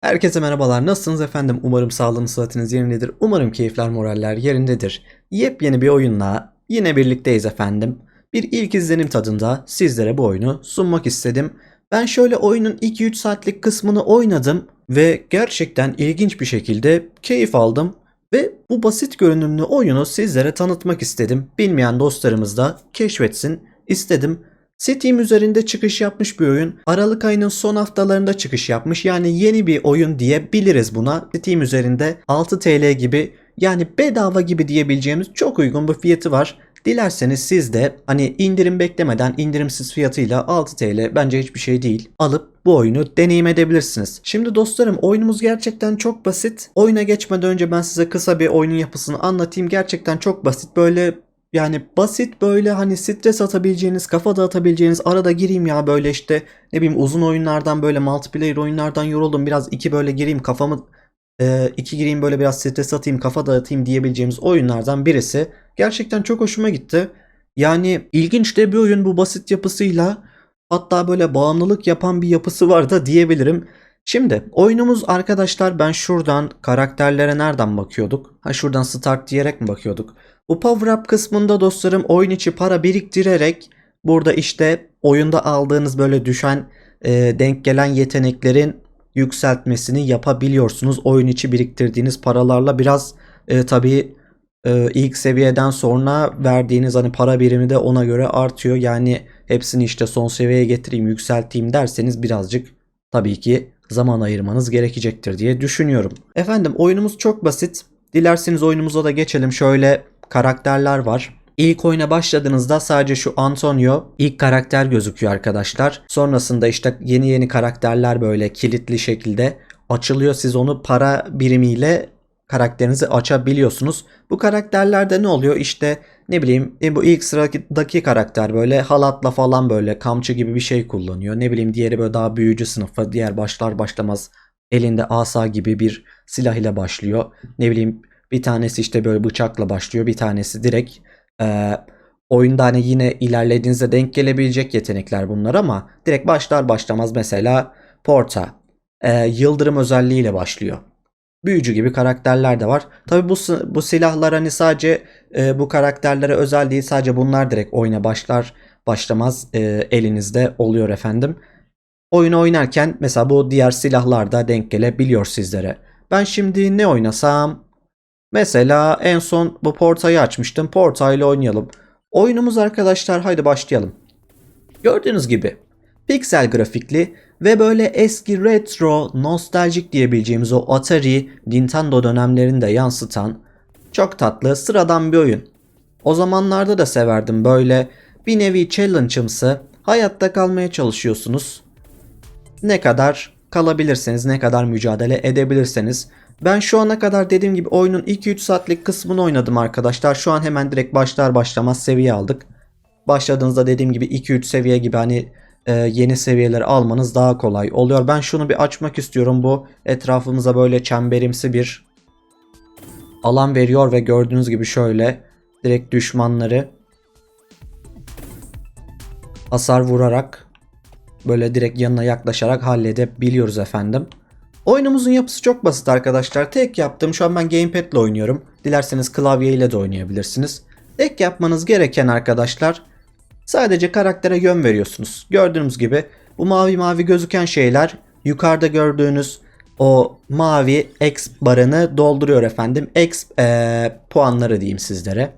Herkese merhabalar. Nasılsınız efendim? Umarım sağlığınız, sıhhatiniz yerindedir. Umarım keyifler, moraller yerindedir. Yepyeni bir oyunla yine birlikteyiz efendim. Bir ilk izlenim tadında sizlere bu oyunu sunmak istedim. Ben şöyle oyunun 2-3 saatlik kısmını oynadım ve gerçekten ilginç bir şekilde keyif aldım. Ve bu basit görünümlü oyunu sizlere tanıtmak istedim. Bilmeyen dostlarımız da keşfetsin istedim. Steam üzerinde çıkış yapmış bir oyun. Aralık ayının son haftalarında çıkış yapmış. Yani yeni bir oyun diyebiliriz buna. Steam üzerinde 6 TL gibi yani bedava gibi diyebileceğimiz çok uygun bir fiyatı var. Dilerseniz siz de hani indirim beklemeden indirimsiz fiyatıyla 6 TL bence hiçbir şey değil. Alıp bu oyunu deneyim edebilirsiniz. Şimdi dostlarım oyunumuz gerçekten çok basit. Oyuna geçmeden önce ben size kısa bir oyunun yapısını anlatayım. Gerçekten çok basit. Böyle yani basit böyle hani stres atabileceğiniz, kafa dağıtabileceğiniz arada gireyim ya böyle işte ne bileyim uzun oyunlardan böyle multiplayer oyunlardan yoruldum. Biraz iki böyle gireyim kafamı e, iki gireyim böyle biraz stres atayım, kafa dağıtayım diyebileceğimiz oyunlardan birisi. Gerçekten çok hoşuma gitti. Yani ilginç de bir oyun bu basit yapısıyla. Hatta böyle bağımlılık yapan bir yapısı var da diyebilirim. Şimdi oyunumuz arkadaşlar ben şuradan karakterlere nereden bakıyorduk? Ha şuradan start diyerek mi bakıyorduk? Bu power up kısmında dostlarım oyun içi para biriktirerek burada işte oyunda aldığınız böyle düşen e, denk gelen yeteneklerin yükseltmesini yapabiliyorsunuz. Oyun içi biriktirdiğiniz paralarla biraz e, tabii e, ilk seviyeden sonra verdiğiniz hani para birimi de ona göre artıyor. Yani hepsini işte son seviyeye getireyim, yükselteyim derseniz birazcık tabii ki zaman ayırmanız gerekecektir diye düşünüyorum. Efendim oyunumuz çok basit. Dilerseniz oyunumuza da geçelim. Şöyle karakterler var. İlk oyuna başladığınızda sadece şu Antonio ilk karakter gözüküyor arkadaşlar. Sonrasında işte yeni yeni karakterler böyle kilitli şekilde açılıyor. Siz onu para birimiyle karakterinizi açabiliyorsunuz. Bu karakterlerde ne oluyor? İşte ne bileyim e, bu ilk sıradaki karakter böyle halatla falan böyle kamçı gibi bir şey kullanıyor. Ne bileyim diğeri böyle daha büyücü sınıfı. Diğer başlar başlamaz elinde asa gibi bir silah ile başlıyor. Ne bileyim bir tanesi işte böyle bıçakla başlıyor. Bir tanesi direkt e, oyunda hani yine ilerlediğinizde denk gelebilecek yetenekler bunlar ama direkt başlar başlamaz mesela Porta e, yıldırım özelliğiyle başlıyor. Büyücü gibi karakterler de var. Tabi bu, bu silahlar hani sadece e, bu karakterlere özel değil. Sadece bunlar direkt oyuna başlar başlamaz e, elinizde oluyor efendim. Oyunu oynarken mesela bu diğer silahlar da denk gelebiliyor sizlere. Ben şimdi ne oynasam? Mesela en son bu portayı açmıştım. Porta ile oynayalım. Oyunumuz arkadaşlar haydi başlayalım. Gördüğünüz gibi piksel grafikli ve böyle eski retro, nostaljik diyebileceğimiz o Atari, Nintendo dönemlerini de yansıtan çok tatlı, sıradan bir oyun. O zamanlarda da severdim böyle bir nevi challenge'ımsı hayatta kalmaya çalışıyorsunuz. Ne kadar kalabilirseniz, ne kadar mücadele edebilirseniz. Ben şu ana kadar dediğim gibi oyunun 2-3 saatlik kısmını oynadım arkadaşlar. Şu an hemen direkt başlar başlamaz seviye aldık. Başladığınızda dediğim gibi 2-3 seviye gibi hani e, yeni seviyeleri almanız daha kolay oluyor. Ben şunu bir açmak istiyorum. Bu etrafımıza böyle çemberimsi bir alan veriyor ve gördüğünüz gibi şöyle direkt düşmanları hasar vurarak böyle direkt yanına yaklaşarak halledebiliyoruz efendim. Oyunumuzun yapısı çok basit arkadaşlar. Tek yaptığım şu an ben gamepad ile oynuyorum. Dilerseniz klavye ile de oynayabilirsiniz. Tek yapmanız gereken arkadaşlar sadece karaktere yön veriyorsunuz. Gördüğünüz gibi bu mavi mavi gözüken şeyler yukarıda gördüğünüz o mavi X barını dolduruyor efendim. X ee, puanları diyeyim sizlere.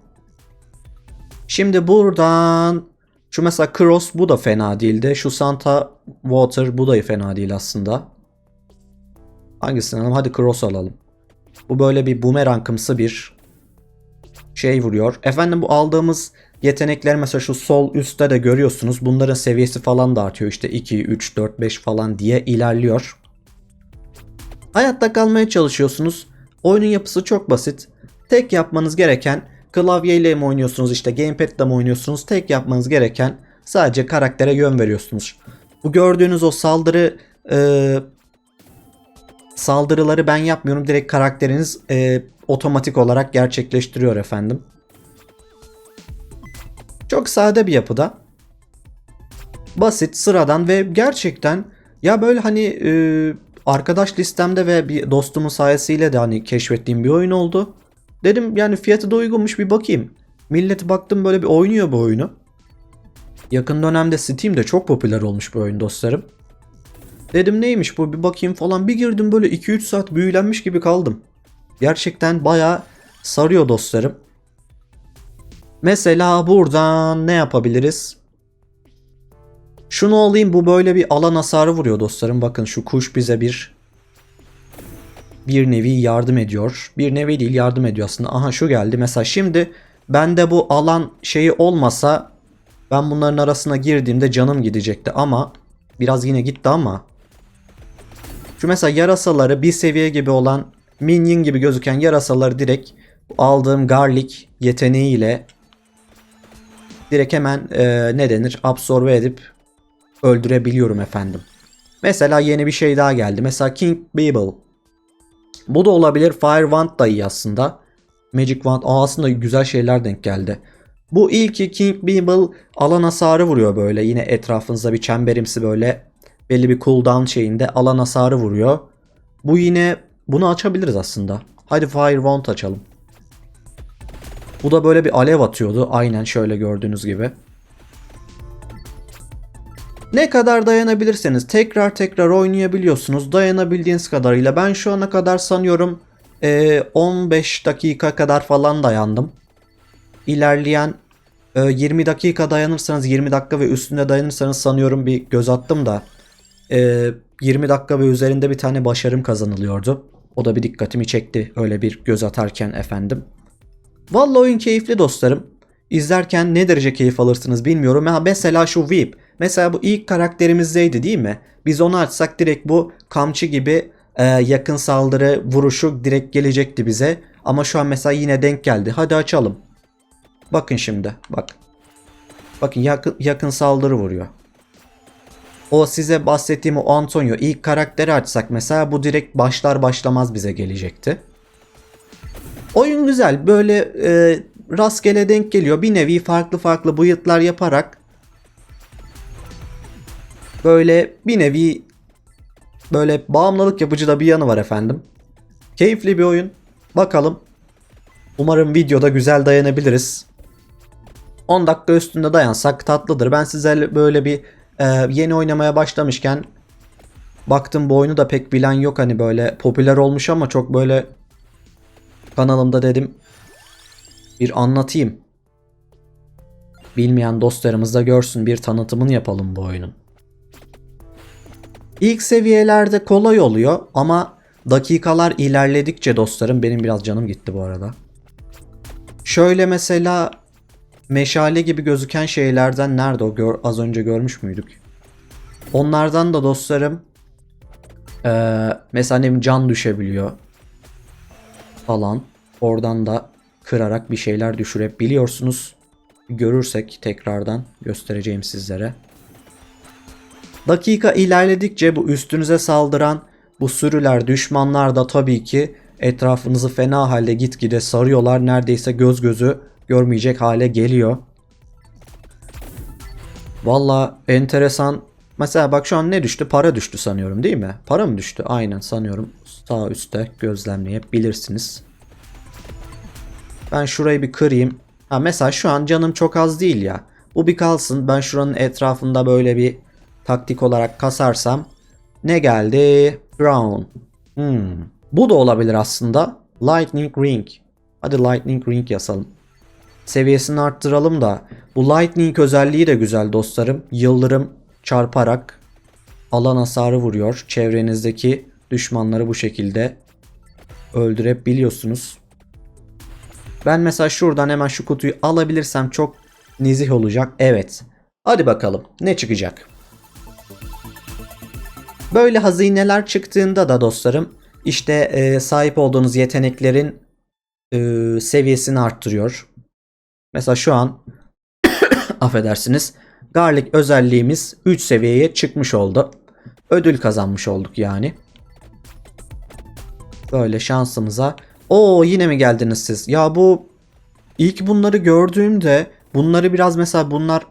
Şimdi buradan şu mesela Cross bu da fena değildi. Şu Santa Water bu da fena değil aslında. Hangisini alalım? Hadi Cross alalım. Bu böyle bir bumerangımsı bir şey vuruyor. Efendim bu aldığımız yetenekler mesela şu sol üstte de görüyorsunuz. Bunların seviyesi falan da artıyor. İşte 2, 3, 4, 5 falan diye ilerliyor. Hayatta kalmaya çalışıyorsunuz. Oyunun yapısı çok basit. Tek yapmanız gereken klavyeyle mi oynuyorsunuz işte gamepad ile mi oynuyorsunuz? Tek yapmanız gereken sadece karaktere yön veriyorsunuz. Bu gördüğünüz o saldırı e, saldırıları ben yapmıyorum. Direkt karakteriniz e, otomatik olarak gerçekleştiriyor efendim. Çok sade bir yapıda. Basit, sıradan ve gerçekten ya böyle hani e, arkadaş listemde ve bir dostumun sayesiyle de hani keşfettiğim bir oyun oldu. Dedim yani fiyatı da uygunmuş bir bakayım. Milleti baktım böyle bir oynuyor bu oyunu. Yakın dönemde Steam'de çok popüler olmuş bu oyun dostlarım. Dedim neymiş bu bir bakayım falan bir girdim böyle 2-3 saat büyülenmiş gibi kaldım. Gerçekten bayağı sarıyor dostlarım. Mesela buradan ne yapabiliriz? Şunu alayım bu böyle bir alan hasarı vuruyor dostlarım. Bakın şu kuş bize bir bir nevi yardım ediyor. Bir nevi değil yardım ediyor aslında. Aha şu geldi. Mesela şimdi bende bu alan şeyi olmasa ben bunların arasına girdiğimde canım gidecekti ama biraz yine gitti ama şu mesela yarasaları bir seviye gibi olan minion gibi gözüken yarasaları direkt aldığım garlic yeteneğiyle direkt hemen e, ne denir absorbe edip öldürebiliyorum efendim. Mesela yeni bir şey daha geldi. Mesela King Beeble. Bu da olabilir. Fire Wand da iyi aslında. Magic Wand. Aa, aslında güzel şeyler denk geldi. Bu ilki King Beeble alan hasarı vuruyor böyle. Yine etrafınızda bir çemberimsi böyle belli bir cooldown şeyinde alan hasarı vuruyor. Bu yine bunu açabiliriz aslında. Hadi Fire Wand açalım. Bu da böyle bir alev atıyordu. Aynen şöyle gördüğünüz gibi. Ne kadar dayanabilirseniz tekrar tekrar oynayabiliyorsunuz. Dayanabildiğiniz kadarıyla. Ben şu ana kadar sanıyorum eee, 15 dakika kadar falan dayandım. İlerleyen eee, 20 dakika dayanırsanız 20 dakika ve üstünde dayanırsanız sanıyorum bir göz attım da eee, 20 dakika ve üzerinde bir tane başarım kazanılıyordu. O da bir dikkatimi çekti öyle bir göz atarken efendim. Vallahi oyun keyifli dostlarım. İzlerken ne derece keyif alırsınız bilmiyorum. Ha, mesela şu Weep. Mesela bu ilk karakterimizdeydi değil mi? Biz onu açsak direkt bu kamçı gibi e, yakın saldırı vuruşu direkt gelecekti bize. Ama şu an mesela yine denk geldi. Hadi açalım. Bakın şimdi bak. Bakın yakın, yakın saldırı vuruyor. O size bahsettiğim o Antonio ilk karakteri açsak mesela bu direkt başlar başlamaz bize gelecekti. Oyun güzel. Böyle e, rastgele denk geliyor. Bir nevi farklı farklı build'lar yaparak böyle bir nevi böyle bağımlılık yapıcı da bir yanı var efendim. Keyifli bir oyun. Bakalım. Umarım videoda güzel dayanabiliriz. 10 dakika üstünde dayansak tatlıdır. Ben size böyle bir e, yeni oynamaya başlamışken baktım bu oyunu da pek bilen yok hani böyle popüler olmuş ama çok böyle kanalımda dedim bir anlatayım. Bilmeyen dostlarımız da görsün bir tanıtımını yapalım bu oyunun. İlk seviyelerde kolay oluyor ama dakikalar ilerledikçe dostlarım benim biraz canım gitti bu arada. Şöyle mesela meşale gibi gözüken şeylerden nerede o gör, az önce görmüş müydük? Onlardan da dostlarım eee, mesela ne can düşebiliyor falan. Oradan da kırarak bir şeyler düşürebiliyorsunuz. Görürsek tekrardan göstereceğim sizlere. Dakika ilerledikçe bu üstünüze saldıran bu sürüler, düşmanlar da tabii ki etrafınızı fena halde gitgide sarıyorlar. Neredeyse göz gözü görmeyecek hale geliyor. Valla enteresan. Mesela bak şu an ne düştü? Para düştü sanıyorum değil mi? Para mı düştü? Aynen sanıyorum. Sağ üstte gözlemleyebilirsiniz. Ben şurayı bir kırayım. Ha mesela şu an canım çok az değil ya. Bu bir kalsın. Ben şuranın etrafında böyle bir taktik olarak kasarsam ne geldi? Brown. Hmm. Bu da olabilir aslında. Lightning Ring. Hadi Lightning Ring yazalım. Seviyesini arttıralım da bu Lightning özelliği de güzel dostlarım. Yıldırım çarparak alan hasarı vuruyor. Çevrenizdeki düşmanları bu şekilde öldürebiliyorsunuz. Ben mesela şuradan hemen şu kutuyu alabilirsem çok nezih olacak. Evet. Hadi bakalım ne çıkacak. Böyle hazineler çıktığında da dostlarım işte e, sahip olduğunuz yeteneklerin e, seviyesini arttırıyor. Mesela şu an affedersiniz garlic özelliğimiz 3 seviyeye çıkmış oldu. Ödül kazanmış olduk yani. Böyle şansımıza. Oo yine mi geldiniz siz? Ya bu ilk bunları gördüğümde bunları biraz mesela bunlar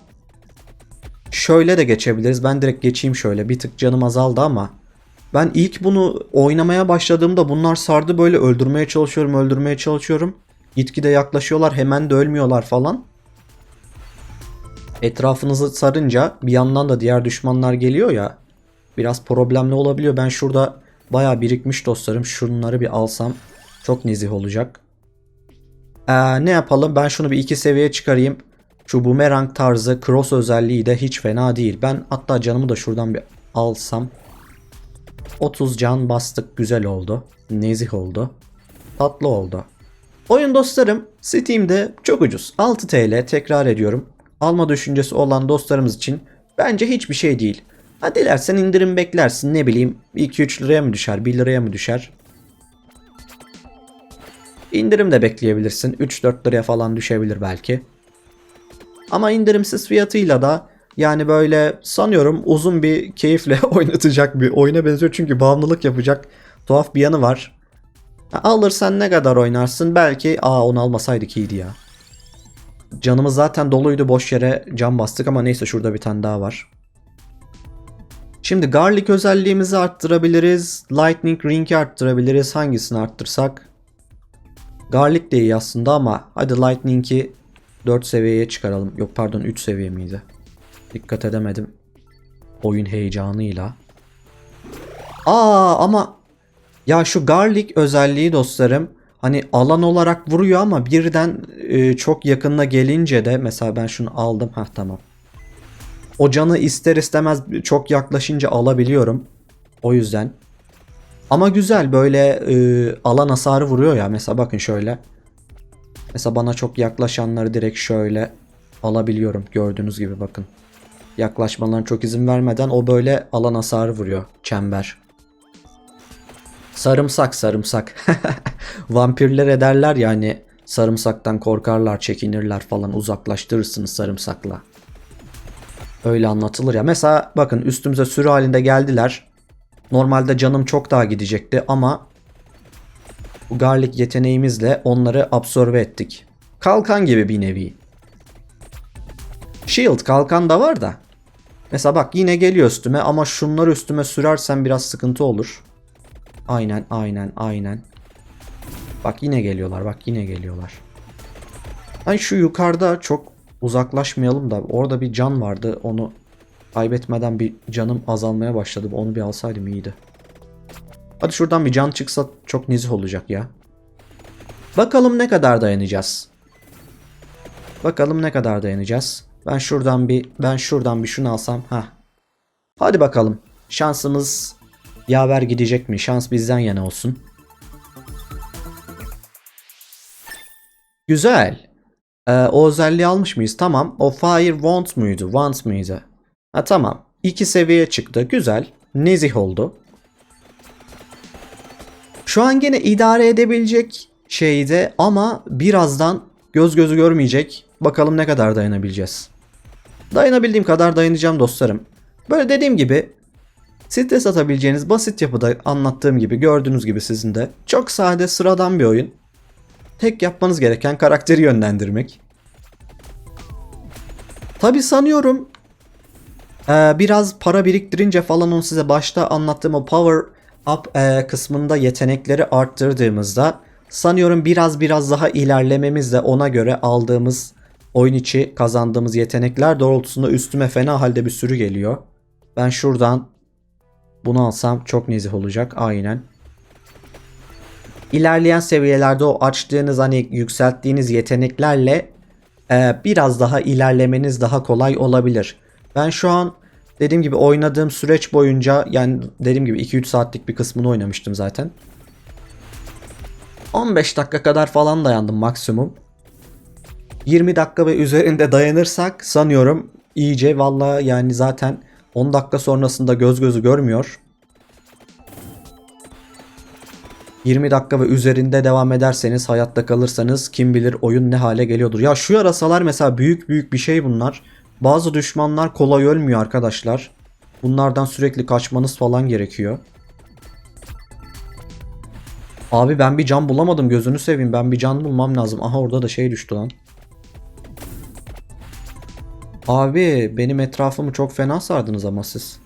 şöyle de geçebiliriz. Ben direkt geçeyim şöyle. Bir tık canım azaldı ama Ben ilk bunu oynamaya başladığımda bunlar sardı böyle öldürmeye çalışıyorum öldürmeye çalışıyorum. Gitgide yaklaşıyorlar hemen de ölmüyorlar falan. Etrafınızı sarınca bir yandan da diğer düşmanlar geliyor ya. Biraz problemli olabiliyor. Ben şurada bayağı birikmiş dostlarım. Şunları bir alsam çok nezih olacak. Ee, ne yapalım? Ben şunu bir iki seviyeye çıkarayım. Şu boomerang tarzı cross özelliği de hiç fena değil. Ben hatta canımı da şuradan bir alsam. 30 can bastık güzel oldu. Nezih oldu. Tatlı oldu. Oyun dostlarım Steam'de çok ucuz. 6 TL tekrar ediyorum. Alma düşüncesi olan dostlarımız için bence hiçbir şey değil. Ha dilersen indirim beklersin ne bileyim 2-3 liraya mı düşer 1 liraya mı düşer. İndirim de bekleyebilirsin 3-4 liraya falan düşebilir belki. Ama indirimsiz fiyatıyla da yani böyle sanıyorum uzun bir keyifle oynatacak bir oyuna benziyor. Çünkü bağımlılık yapacak tuhaf bir yanı var. Alırsan ne kadar oynarsın? Belki aa onu almasaydık iyiydi ya. Canımız zaten doluydu boş yere can bastık ama neyse şurada bir tane daha var. Şimdi garlic özelliğimizi arttırabiliriz. Lightning ring'i arttırabiliriz. Hangisini arttırsak? Garlic de iyi aslında ama hadi lightning'i 4 seviyeye çıkaralım. Yok pardon 3 seviye miydi? Dikkat edemedim. Oyun heyecanıyla. Aa ama ya şu garlic özelliği dostlarım hani alan olarak vuruyor ama birden e, çok yakınına gelince de mesela ben şunu aldım. ha tamam. O canı ister istemez çok yaklaşınca alabiliyorum. O yüzden. Ama güzel böyle e, alan hasarı vuruyor ya. Mesela bakın şöyle. Mesela bana çok yaklaşanları direkt şöyle alabiliyorum. Gördüğünüz gibi bakın. Yaklaşmalarına çok izin vermeden o böyle alan hasarı vuruyor. Çember. Sarımsak sarımsak. Vampirler ederler yani sarımsaktan korkarlar, çekinirler falan uzaklaştırırsınız sarımsakla. Öyle anlatılır ya. Mesela bakın üstümüze sürü halinde geldiler. Normalde canım çok daha gidecekti ama bu garlic yeteneğimizle onları absorbe ettik. Kalkan gibi bir nevi. Shield kalkan da var da. Mesela bak yine geliyor üstüme ama şunları üstüme sürersen biraz sıkıntı olur. Aynen aynen aynen. Bak yine geliyorlar bak yine geliyorlar. Ben şu yukarıda çok uzaklaşmayalım da orada bir can vardı onu kaybetmeden bir canım azalmaya başladı. Onu bir alsaydım iyiydi. Hadi şuradan bir can çıksa çok nezih olacak ya. Bakalım ne kadar dayanacağız. Bakalım ne kadar dayanacağız. Ben şuradan bir ben şuradan bir şunu alsam. Ha. Hadi bakalım. Şansımız yaver gidecek mi? Şans bizden yana olsun. Güzel. Ee, o özelliği almış mıyız? Tamam. O fire want muydu? Want mıydı? Ha tamam. İki seviye çıktı. Güzel. Nezih oldu. Şu an gene idare edebilecek şeyde ama birazdan göz gözü görmeyecek. Bakalım ne kadar dayanabileceğiz. Dayanabildiğim kadar dayanacağım dostlarım. Böyle dediğim gibi stres atabileceğiniz basit yapıda anlattığım gibi gördüğünüz gibi sizin de. Çok sade sıradan bir oyun. Tek yapmanız gereken karakteri yönlendirmek. Tabi sanıyorum ee, biraz para biriktirince falan onu size başta anlattığım o power up e, kısmında yetenekleri arttırdığımızda sanıyorum biraz biraz daha ilerlememizle ona göre aldığımız oyun içi kazandığımız yetenekler doğrultusunda üstüme fena halde bir sürü geliyor. Ben şuradan bunu alsam çok nezih olacak aynen. İlerleyen seviyelerde o açtığınız hani yükselttiğiniz yeteneklerle e, biraz daha ilerlemeniz daha kolay olabilir. Ben şu an dediğim gibi oynadığım süreç boyunca yani dediğim gibi 2-3 saatlik bir kısmını oynamıştım zaten. 15 dakika kadar falan dayandım maksimum. 20 dakika ve üzerinde dayanırsak sanıyorum iyice valla yani zaten 10 dakika sonrasında göz gözü görmüyor. 20 dakika ve üzerinde devam ederseniz hayatta kalırsanız kim bilir oyun ne hale geliyordur. Ya şu yarasalar mesela büyük büyük bir şey bunlar. Bazı düşmanlar kolay ölmüyor arkadaşlar. Bunlardan sürekli kaçmanız falan gerekiyor. Abi ben bir can bulamadım gözünü seveyim ben bir can bulmam lazım. Aha orada da şey düştü lan. Abi benim etrafımı çok fena sardınız ama siz.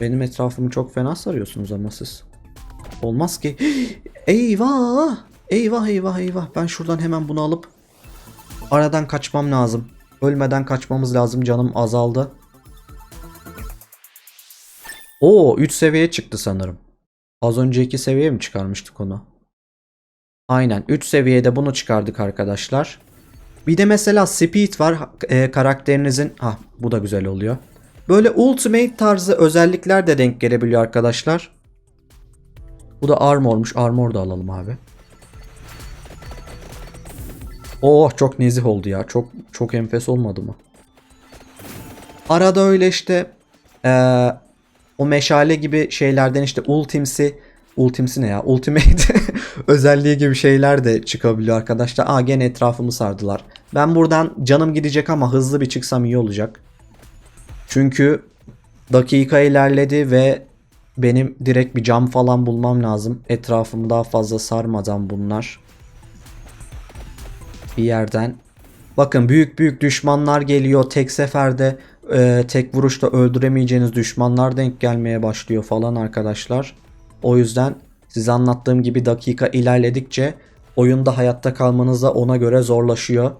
Benim etrafımı çok fena sarıyorsunuz ama siz. Olmaz ki. Eyvah! Eyvah eyvah eyvah. Ben şuradan hemen bunu alıp aradan kaçmam lazım. Ölmeden kaçmamız lazım. Canım azaldı. Oo 3 seviye çıktı sanırım. Az önce 2 seviye mi çıkarmıştık onu? Aynen 3 seviyede bunu çıkardık arkadaşlar. Bir de mesela speed var e, karakterinizin. Ha bu da güzel oluyor. Böyle ultimate tarzı özellikler de denk gelebiliyor arkadaşlar. Bu da armormuş. Armor da alalım abi. Oh çok nezih oldu ya. Çok çok enfes olmadı mı? Arada öyle işte eee, o meşale gibi şeylerden işte ultimsi ultimsi ne ya? Ultimate özelliği gibi şeyler de çıkabiliyor arkadaşlar. Aa gene etrafımı sardılar. Ben buradan canım gidecek ama hızlı bir çıksam iyi olacak. Çünkü dakika ilerledi ve benim direkt bir cam falan bulmam lazım. Etrafımı daha fazla sarmadan bunlar. Bir yerden. Bakın büyük büyük düşmanlar geliyor. Tek seferde e, tek vuruşta öldüremeyeceğiniz düşmanlar denk gelmeye başlıyor falan arkadaşlar. O yüzden size anlattığım gibi dakika ilerledikçe oyunda hayatta kalmanız da ona göre zorlaşıyor.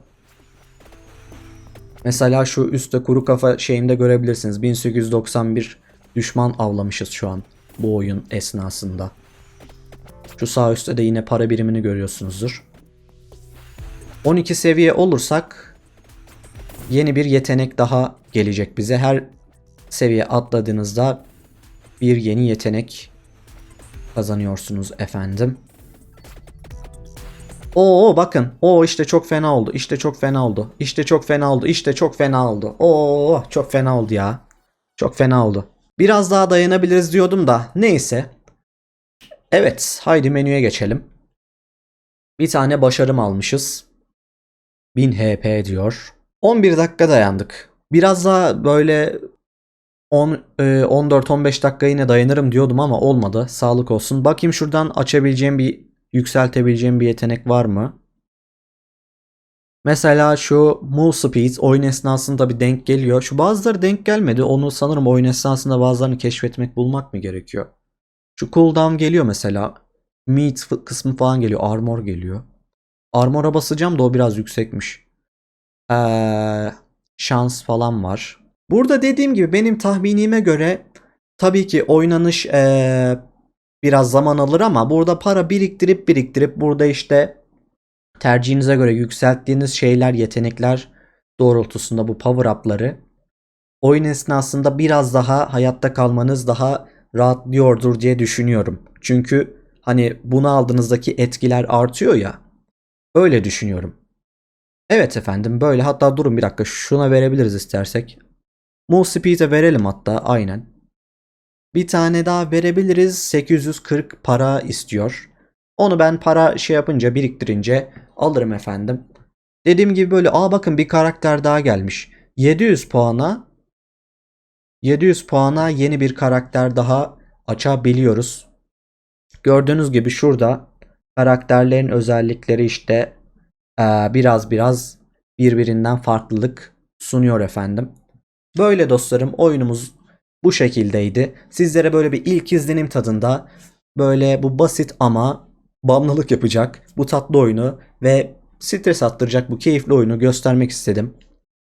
Mesela şu üstte kuru kafa şeyinde görebilirsiniz. 1891 düşman avlamışız şu an bu oyun esnasında. Şu sağ üstte de yine para birimini görüyorsunuzdur. 12 seviye olursak yeni bir yetenek daha gelecek bize. Her seviye atladığınızda bir yeni yetenek kazanıyorsunuz efendim. Oo bakın. Oo işte çok fena oldu. İşte çok fena oldu. İşte çok fena oldu. İşte çok fena oldu. Oo çok fena oldu ya. Çok fena oldu. Biraz daha dayanabiliriz diyordum da neyse. Evet haydi menüye geçelim. Bir tane başarım almışız. 1000 HP diyor. 11 dakika dayandık. Biraz daha böyle 10 e, 14-15 dakika yine dayanırım diyordum ama olmadı. Sağlık olsun. Bakayım şuradan açabileceğim bir yükseltebileceğim bir yetenek var mı? Mesela şu move speed oyun esnasında bir denk geliyor. Şu bazıları denk gelmedi. Onu sanırım oyun esnasında bazılarını keşfetmek bulmak mı gerekiyor? Şu cooldown geliyor mesela. Meat kısmı falan geliyor. Armor geliyor. Armor'a basacağım da o biraz yüksekmiş. Ee, şans falan var. Burada dediğim gibi benim tahminime göre tabii ki oynanış ee, biraz zaman alır ama burada para biriktirip biriktirip burada işte tercihinize göre yükselttiğiniz şeyler, yetenekler doğrultusunda bu power up'ları oyun esnasında biraz daha hayatta kalmanız daha rahatlıyordur diye düşünüyorum. Çünkü hani bunu aldığınızdaki etkiler artıyor ya. Öyle düşünüyorum. Evet efendim böyle hatta durun bir dakika şuna verebiliriz istersek. Move Speed'e verelim hatta aynen. Bir tane daha verebiliriz 840 para istiyor. Onu ben para şey yapınca biriktirince alırım efendim. Dediğim gibi böyle aa bakın bir karakter daha gelmiş. 700 puana 700 puana yeni bir karakter daha açabiliyoruz. Gördüğünüz gibi şurada karakterlerin özellikleri işte biraz biraz birbirinden farklılık sunuyor efendim. Böyle dostlarım oyunumuz bu şekildeydi. Sizlere böyle bir ilk izlenim tadında böyle bu basit ama bağımlılık yapacak bu tatlı oyunu ve stres attıracak bu keyifli oyunu göstermek istedim.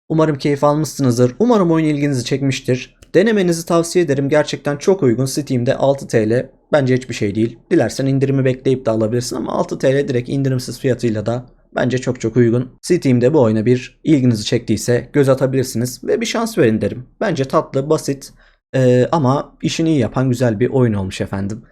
Umarım keyif almışsınızdır. Umarım oyun ilginizi çekmiştir. Denemenizi tavsiye ederim. Gerçekten çok uygun. Steam'de 6 TL. Bence hiçbir şey değil. Dilersen indirimi bekleyip de alabilirsin ama 6 TL direkt indirimsiz fiyatıyla da bence çok çok uygun. Steam'de bu oyuna bir ilginizi çektiyse göz atabilirsiniz ve bir şans verin derim. Bence tatlı, basit eee, ama işini iyi yapan güzel bir oyun olmuş efendim.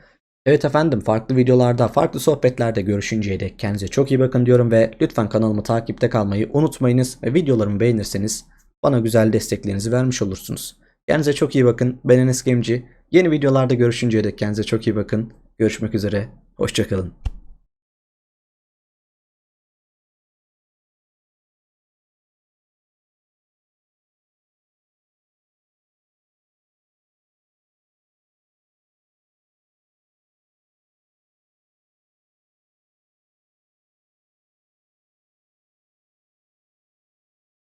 Evet efendim farklı videolarda, farklı sohbetlerde görüşünceye dek kendinize çok iyi bakın diyorum ve lütfen kanalımı takipte kalmayı unutmayınız ve videolarımı beğenirseniz bana güzel desteklerinizi vermiş olursunuz. Kendinize çok iyi bakın. Ben Enes Gemci. Yeni videolarda görüşünceye dek kendinize çok iyi bakın. Görüşmek üzere. Hoşçakalın.